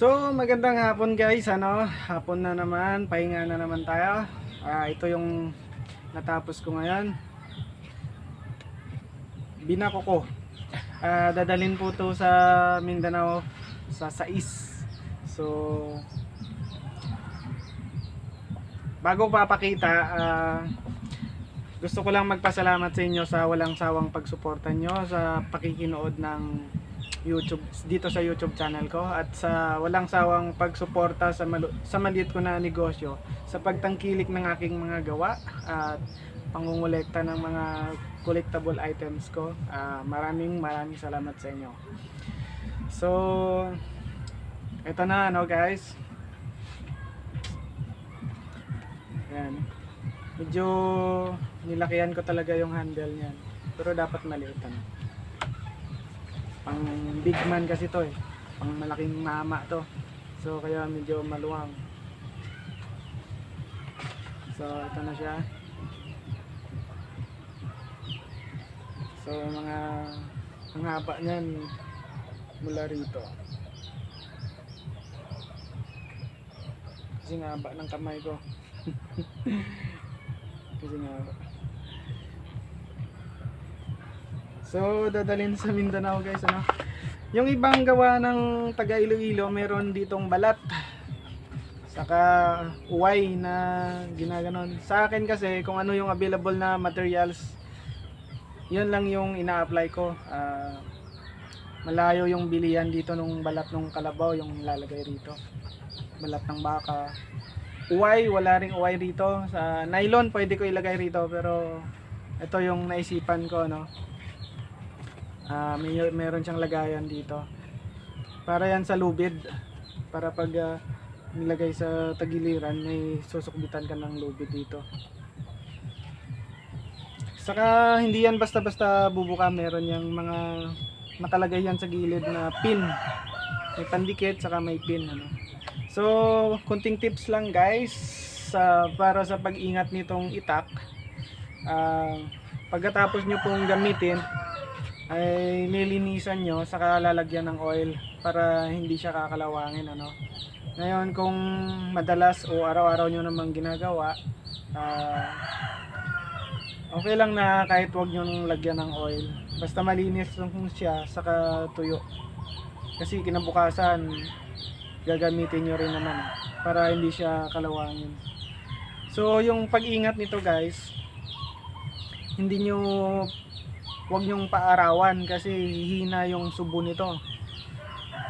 So, magandang hapon guys, ano? Hapon na naman, pahinga na naman tayo. Ah, ito yung natapos ko ngayon. Binako ko. Ah, dadalhin po to sa Mindanao sa Sais. So, bago papakita, ah, gusto ko lang magpasalamat sa inyo sa walang sawang pagsuporta nyo sa pakikinood ng YouTube dito sa YouTube channel ko at sa walang sawang pagsuporta sa malu- sa maliit ko na negosyo sa pagtangkilik ng aking mga gawa at pangungulekta ng mga collectible items ko. Ah, maraming maraming salamat sa inyo. So, ito na ano guys. Yan. Medyo nilakihan ko talaga yung handle niyan. Pero dapat maliitan. Pang big man kasi to eh. Pang malaking mama to. So kaya medyo maluwang. So ito na siya. So mga ang haba niyan mula rito. Kasi haba ng kamay ko. Kasi nga haba. So, dadalhin sa Mindanao guys, ano? Yung ibang gawa ng taga Iloilo, meron ditong balat. Saka uway na ginaganon. Sa akin kasi, kung ano yung available na materials, yun lang yung ina-apply ko. Ah, malayo yung bilihan dito nung balat ng kalabaw, yung lalagay rito. Balat ng baka. Uway, wala ring uway rito. Sa nylon, pwede ko ilagay rito, pero ito yung naisipan ko, no? Ah, may meron siyang lagayan dito. Para yan sa lubid. Para pag ah, nilagay sa tagiliran, may susukbitan ka ng lubid dito. Saka hindi yan basta-basta bubuka, meron yung mga nakalagay yan sa gilid na pin. May pandikit saka may pin ano. So, kunting tips lang guys sa para sa pag-ingat nitong itak. Ah, pagkatapos nyo pong gamitin, ay nilinisan nyo saka lalagyan ng oil para hindi siya kakalawangin ano. Ngayon kung madalas o araw-araw nyo namang ginagawa, ah, okay lang na kahit wag nyo nang lagyan ng oil. Basta malinis lang siya saka tuyo. Kasi kinabukasan gagamitin nyo rin naman para hindi siya kalawangin. So yung pag-ingat nito guys, hindi nyo huwag nyong paarawan kasi hihina yung subo nito.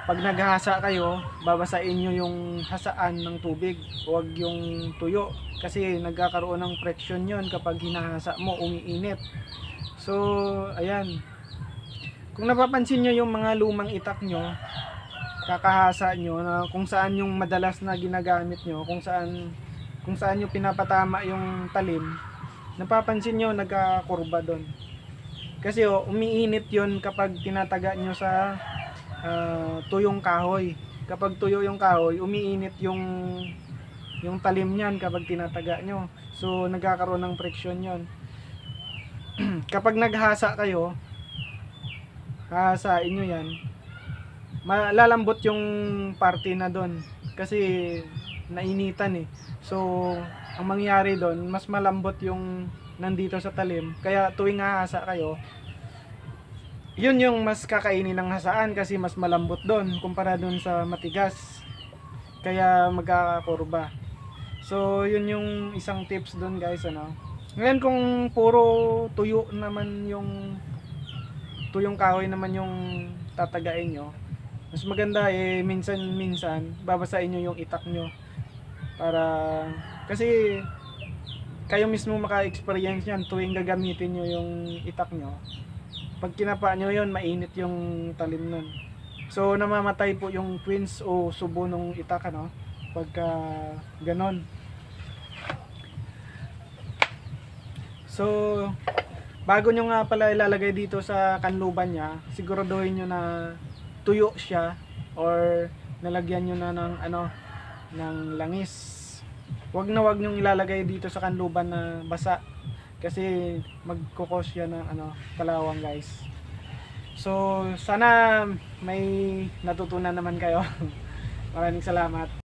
Pag naghasa kayo, babasain nyo yung hasaan ng tubig, huwag yung tuyo. Kasi nagkakaroon ng friction yon kapag hinahasa mo, umiinit. So, ayan. Kung napapansin nyo yung mga lumang itak nyo, kakahasa nyo na kung saan yung madalas na ginagamit nyo, kung saan kung saan nyo pinapatama yung talim, napapansin nyo nagkakurba doon. Kasi oh, umiinit yon kapag tinataga nyo sa ah, tuyong kahoy. Kapag tuyo yung kahoy, umiinit yung yung talim niyan kapag tinataga nyo. So nagkakaroon ng friction yon. kapag naghasa kayo, hahasain nyo yan, malalambot yung party na doon. Kasi nainitan eh. So, ang mangyari doon, mas malambot yung nandito sa talim. Kaya tuwing hahasa kayo, yun yung mas kakainin ng hasaan kasi mas malambot doon kumpara doon sa matigas. Kaya magkakakurba. So, yun yung isang tips doon guys, ano. Ngayon kung puro tuyo naman yung tuyong kahoy naman yung tatagain nyo, mas maganda eh minsan-minsan babasahin nyo yung itak nyo para kasi kayo mismo maka-experience yan tuwing gagamitin nyo yung itak nyo. Pag kinapa nyo yun mainit yung talim nun. So namamatay po yung twins o subo nung itak ano? Pagka ganon. So bago nyo nga pala ilalagay dito sa kanluban nya siguraduhin nyo na tuyo siya or nalagyan nyo na ng ano ng langis wag na wag nyong ilalagay dito sa kanluban na basa. Kasi magkukos yan ng ano kalawang guys. So sana may natutunan naman kayo. Maraming salamat.